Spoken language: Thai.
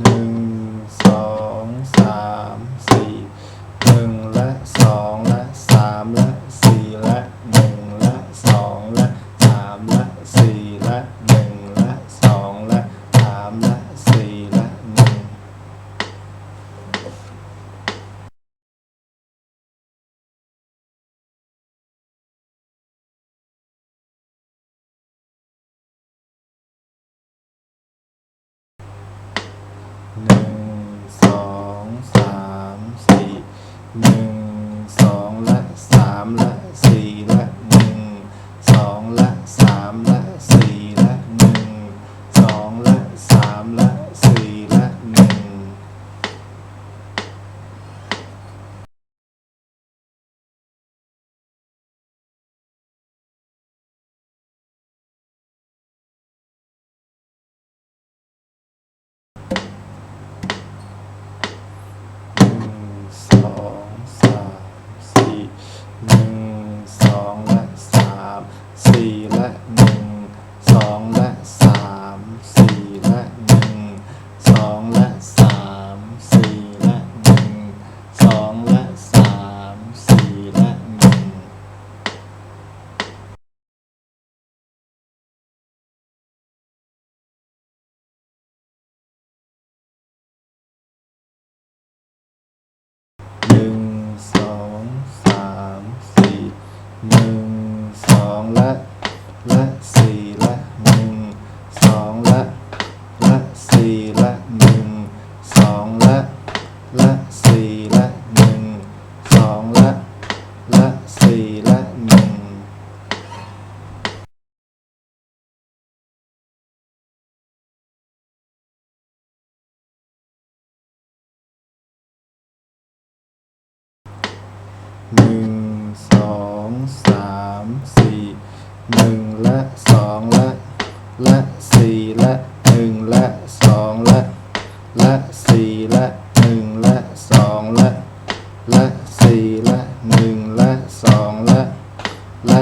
หนึ่ง I'm not saying. สอง หนึ่งและสองและและสี่และหนึ่งและสองและและสี่และหนึ่งและสองและและสี่และหนึ่งและสองและและ